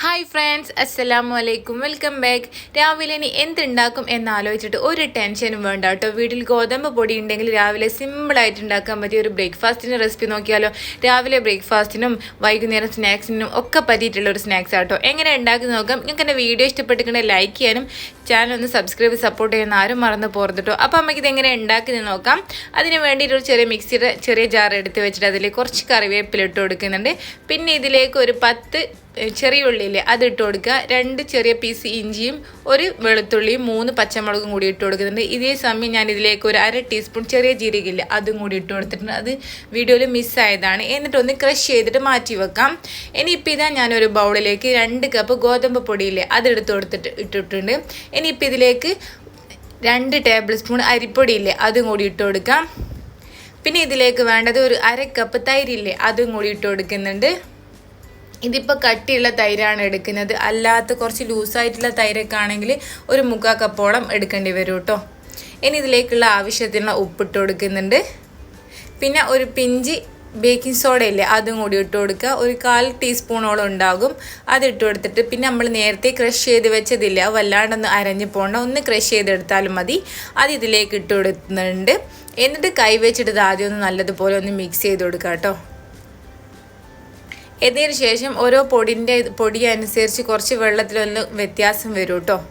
Hi friends അസ്സലാമു അലൈക്കും welcome back രാവിലെ ഇനി എന്തുണ്ടാക്കും എന്നാലോചിച്ചിട്ട് ഒരു ടെൻഷനും വേണ്ട കേട്ടോ. വീട്ടിൽ ഗോതമ്പ് പൊടി ഉണ്ടെങ്കിൽ രാവിലെ സിമ്പിളായിട്ട് ഉണ്ടാക്കാൻ പറ്റിയ ഒരു ബ്രേക്ക്ഫാസ്റ്റിന്റെ റെസിപ്പി നോക്കിയാലോ. രാവിലെ ബ്രേക്ക്ഫാസ്റ്റിനും വൈകുന്നേരം സ്നാക്സിനും ഒക്കെ പറ്റിയിട്ടുള്ള ഒരു സ്നാക്സ് ആട്ടോ എങ്ങനെ ഉണ്ടാക്കി നോക്കാം? നിങ്ങൾക്ക് എന്റെ വീഡിയോ ഇഷ്ടപ്പെട്ടിട്ടുണ്ടെങ്കിൽ ലൈക്ക് ചെയ്യാനും ചാനൽ ഒന്ന് സബ്സ്ക്രൈബ് സപ്പോർട്ട് ചെയ്യുന്ന ആരും മറന്നു പോർന്നിട്ടോ അപ്പോൾ നമുക്ക് ഇതെങ്ങനെ ഉണ്ടാക്കി നോക്കാം. അതിന് വേണ്ടിയിട്ട് ഒരു ചെറിയ മിക്സിയുടെ ചെറിയ ജാർ എടുത്ത് വെച്ചിട്ട് അതിൽ കുറച്ച് കറിവേപ്പിലിട്ട് കൊടുക്കുന്നുണ്ട്. പിന്നെ ഇതിലേക്ക് ഒരു പത്ത് ചെറിയ ഉള്ളിയില്ലേ അത് ഇട്ട് കൊടുക്കുക. രണ്ട് ചെറിയ പീസ് ഇഞ്ചിയും ഒരു വെളുത്തുള്ളിയും മൂന്ന് പച്ചമുളകും കൂടി ഇട്ട് കൊടുക്കുന്നുണ്ട്. ഇതേ സമയം ഞാൻ ഇതിലേക്ക് ഒരു അര ടീസ്പൂൺ ചെറിയ ജീരകില്ല അതും കൂടി ഇട്ട് കൊടുത്തിട്ടുണ്ട്. അത് വീഡിയോയിൽ മിസ്സായതാണ് എന്നിട്ട് ഒന്ന് ക്രഷ് ചെയ്തിട്ട് മാറ്റി വെക്കാം. ഇനിയിപ്പോൾ ഇതാ ഞാനൊരു ബൗളിലേക്ക് രണ്ട് കപ്പ് ഗോതമ്പ് പൊടിയില്ലേ അതെടുത്ത് കൊടുത്തിട്ട് ഇട്ടിട്ടുണ്ട്. ഇനിയിപ്പോൾ ഇതിലേക്ക് രണ്ട് ടേബിൾ സ്പൂൺ അരിപ്പൊടിയില്ലേ അതും കൂടി ഇട്ട് കൊടുക്കാം. പിന്നെ ഇതിലേക്ക് വേണ്ടത് ഒരു അര കപ്പ് തൈരില്ലേ അതും കൂടി ഇട്ട് കൊടുക്കുന്നുണ്ട്. ഇതിപ്പോൾ കട്ടിയുള്ള തൈരാണ് എടുക്കുന്നത്. അല്ലാത്ത കുറച്ച് ലൂസായിട്ടുള്ള തൈരൊക്കെ ആണെങ്കിൽ ഒരു മുക്കാ കപ്പോളം എടുക്കേണ്ടി വരും കേട്ടോ ഇനി ഇതിലേക്കുള്ള ആവശ്യത്തിനുള്ള ഉപ്പിട്ട് കൊടുക്കുന്നുണ്ട്. പിന്നെ ഒരു പിഞ്ചി ബേക്കിംഗ് സോഡ ഇല്ലേ അതും കൂടി ഇട്ട് കൊടുക്കുക. ഒരു കാൽ ടീസ്പൂണോളം ഉണ്ടാകും. അത് ഇട്ട് കൊടുത്തിട്ട് പിന്നെ നമ്മൾ നേരത്തെ ക്രഷ് ചെയ്ത് വെച്ചതില്ല വല്ലാണ്ടൊന്ന് അരഞ്ഞ് പോകണ്ട. ഒന്ന് ക്രഷ് ചെയ്തെടുത്താലും മതി. അത് ഇതിലേക്ക് ഇട്ട് കൊടുക്കുന്നുണ്ട്. എന്നിട്ട് കൈ വെച്ചിട്ട് ആദ്യം ഒന്ന് നല്ലതുപോലെ ഒന്ന് മിക്സ് ചെയ്ത് കൊടുക്കുക കേട്ടോ ഇതിന് ശേഷം ഓരോ പൊടിന്റെ പൊടി അനുസരിച്ച് കുറച്ച് വെള്ളത്തിലൊന്ന് വ്യത്യാസം വരും കേട്ടോ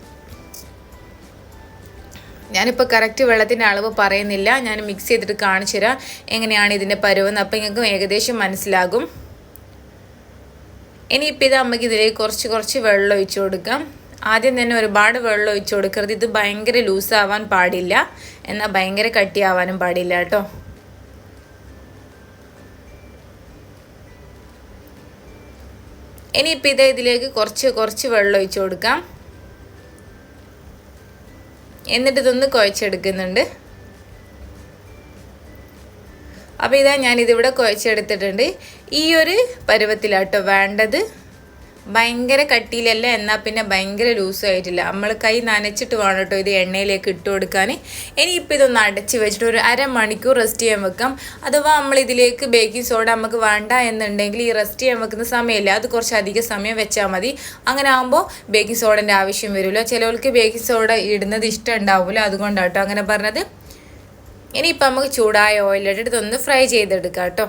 ഞാനിപ്പോൾ കറക്റ്റ് വെള്ളത്തിന്റെ അളവ് പറയുന്നില്ല. ഞാൻ മിക്സ് ചെയ്തിട്ട് കാണിച്ചു തരാം. എങ്ങനെയാണ് ഇതിന്റെ പരുവെന്ന്. അപ്പം നിങ്ങൾക്ക് ഏകദേശം മനസ്സിലാകും. ഇനിയിപ്പോൾ ഇത് അമ്മയ്ക്ക് ഇതിലേക്ക് കുറച്ച് കുറച്ച് വെള്ളം ഒഴിച്ചു കൊടുക്കാം. ആദ്യം തന്നെ ഒരുപാട് വെള്ളം ഒഴിച്ചു കൊടുക്കരുത്. ഇത് ഭയങ്കര ലൂസാവാൻ പാടില്ല. എന്നാൽ ഭയങ്കര കട്ടിയാവാനും പാടില്ല കേട്ടോ ഇനിയിപ്പോൾ ഇത് ഇതിലേക്ക് കുറച്ച് കുറച്ച് വെള്ളം ഒഴിച്ചു കൊടുക്കാം. എന്നിട്ട് ഇതൊന്ന് കുഴച്ചെടുക്കുന്നുണ്ട്. അപ്പോൾ ഇതാ ഞാനിതിവിടെ കുഴച്ചെടുത്തിട്ടുണ്ട്. ഈ ഒരു പരുവത്തിലാട്ടോ വേണ്ടത്. ഭയങ്കര കട്ടിയിലല്ല? എന്നാൽ പിന്നെ ഭയങ്കര ലൂസും ആയിട്ടില്ല. നമ്മൾ കൈ നനച്ചിട്ട് വേണം കേട്ടോ ഇത് എണ്ണയിലേക്ക് ഇട്ട് കൊടുക്കാൻ. ഇനിയിപ്പോൾ ഇതൊന്ന് അടച്ച് വെച്ചിട്ട് ഒരു അരമണിക്കൂർ റെസ്റ്റ് ചെയ്യാൻ വെക്കാം. അഥവാ നമ്മൾ ഇതിലേക്ക് ബേക്കിംഗ് സോഡ നമുക്ക് വേണ്ട എന്നുണ്ടെങ്കിൽ ഈ റെസ്റ്റ് ചെയ്യാൻ വെക്കുന്ന സമയമില്ല. അത് കുറച്ച് അധികം സമയം വെച്ചാൽ മതി. അങ്ങനെ ആകുമ്പോൾ ബേക്കിംഗ് സോഡന്റെ ആവശ്യം വരില്ല. ചിലവർക്ക് ബേക്കിംഗ് സോഡ ഇടുന്നത് ഇഷ്ടം ഉണ്ടാവില്ല അതുകൊണ്ടാട്ടോ അങ്ങനെ പറഞ്ഞത്. ഇനിയിപ്പോൾ നമുക്ക് ചൂടായ ഓയിലിട്ടിട്ട് ഒന്ന് ഫ്രൈ ചെയ്തെടുക്കാം കേട്ടോ.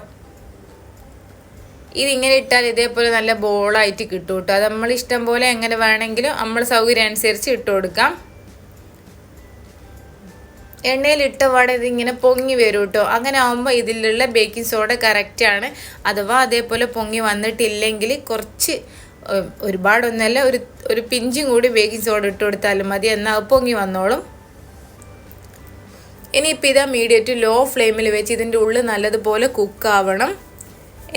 ഇതിങ്ങനെ ഇട്ടാൽ ഇതേപോലെ നല്ല ബോളായിട്ട് കിട്ടും കേട്ടോ അത് നമ്മൾ ഇഷ്ടം പോലെ എങ്ങനെ വേണമെങ്കിലും നമ്മൾ സൗകര്യം അനുസരിച്ച് ഇട്ട് കൊടുക്കാം. എണ്ണയിൽ ഇട്ട പാടെ ഇതിങ്ങനെ പൊങ്ങി വരും കേട്ടോ അങ്ങനെ ആകുമ്പോൾ ഇതിലുള്ള ബേക്കിംഗ് സോഡ കറക്റ്റാണ് അഥവാ അതേപോലെ പൊങ്ങി വന്നിട്ടില്ലെങ്കിൽ കുറച്ച് ഒരുപാടൊന്നല്ല ഒരു ഒരു പിഞ്ചും കൂടി ബേക്കിംഗ് സോഡ ഇട്ട് കൊടുത്താലും മതി. എന്നാൽ പൊങ്ങി വന്നോളും. ഇനിയിപ്പോൾ ഇതാ മീഡിയം ടു ലോ ഫ്ലെയിമിൽ വെച്ച് ഇതിന്റെ ഉള്ളിൽ നല്ലതുപോലെ കുക്കാവണം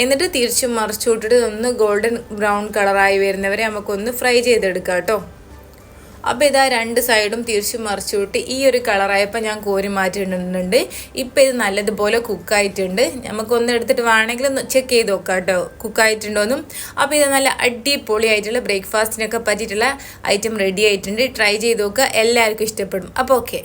എന്നിട്ട് തിരിച്ചും മറിച്ചു വിട്ടിട്ട് ഒന്ന് ഗോൾഡൻ ബ്രൗൺ കളറായി വരുന്നവരെ നമുക്കൊന്ന് ഫ്രൈ ചെയ്തെടുക്കാം കേട്ടോ. അപ്പോൾ ഇതാ രണ്ട് സൈഡും തിരിച്ചും മറിച്ചു വിട്ട് ഈ ഒരു കളറായപ്പോൾ ഞാൻ കോരി മാറ്റിയിട്ടുണ്ട്. ഇപ്പോൾ ഇത് നല്ലതുപോലെ കുക്കായിട്ടുണ്ട് നമുക്കൊന്ന് എടുത്തിട്ട് വേണമെങ്കിൽ ഒന്ന് ചെക്ക് ചെയ്ത് നോക്കാം കേട്ടോ. കുക്കായിട്ടുണ്ടോന്നും അപ്പോൾ ഇത് നല്ല അടിപൊളിയായിട്ടുള്ള ബ്രേക്ക്ഫാസ്റ്റിനൊക്കെ പറ്റിയിട്ടുള്ള ഐറ്റം റെഡി ആയിട്ടുണ്ട്. ട്രൈ ചെയ്ത് നോക്കുക. എല്ലാവർക്കും ഇഷ്ടപ്പെടും. അപ്പോൾ ഓക്കെ